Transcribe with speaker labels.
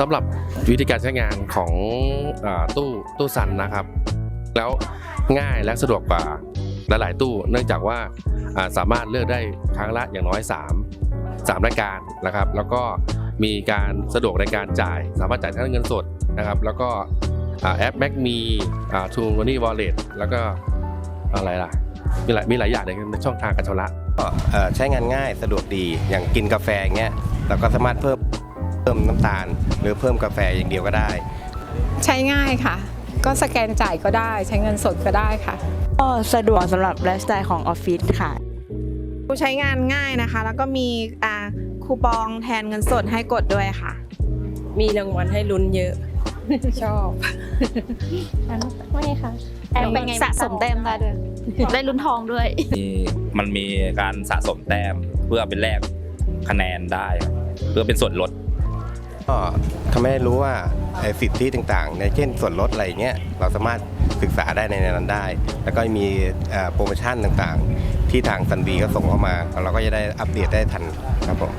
Speaker 1: สำหรับวิธีการใช้งานของอตู้ตู้ซันนะครับ แล้วง่ายและสะดวกกว่าหลาย ๆ ตู้ เนื่องจากว่าสามารถเลือกได้ครั้งละอย่างน้อย 3 3รายการนะครับ แล้วก็มีการสะดวกในการจ่าย สามารถจ่ายทั้งเงินสดนะครับ แล้วก็แอปแม็กมีทูมนี่วอลเล็ตแล้วก็อะไรล่ะ มีหลายมีหลายอย่างในช่องทางการชำระ
Speaker 2: ใช้งานง่ายสะดวกดีอย่างกินกาแฟเงี้ยเราก็สามารถเพิ่ม เพิ่มน้ำตาล หรือเพิ่มกาแฟอย่างเดียวก็ได้
Speaker 3: ใช้ง่ายค่ะ ก็สแกนจ่ายก็ได้ ใช้เงินสดก็ได้ค่ะ
Speaker 4: ก็สะดวกสำหรับไลฟ์สไตล์ของออฟฟิศค่ะ
Speaker 5: ใช้งานง่ายนะคะ แล้วก็มีอ่าคูปองแทนเงินสดให้กดด้วยค่ะ
Speaker 6: มีรางวัลให้ลุ้นเยอะ ชอบ
Speaker 7: ว่าไงคะแอบเป็นไงสะสมแต้มได้ด้วยได้ลุ้นทองด้วย
Speaker 8: มีมันมีการสะสมแต้มเพื่อเป็นแลกคะแนนได้ครับเพื่อเป็นส่วนลด
Speaker 2: ก็ทำให้รู้ว่าสิทธิต่างๆในเช่นส่วนลดอะไรเงี้ยเราสามารถศึกษาได้ในนั้นได้ แล้วก็มีโปรโมชั่นต่างๆ ที่ทางซันบีก็ส่งเข้ามา เราก็จะได้อัปเดตได้ทันครับผม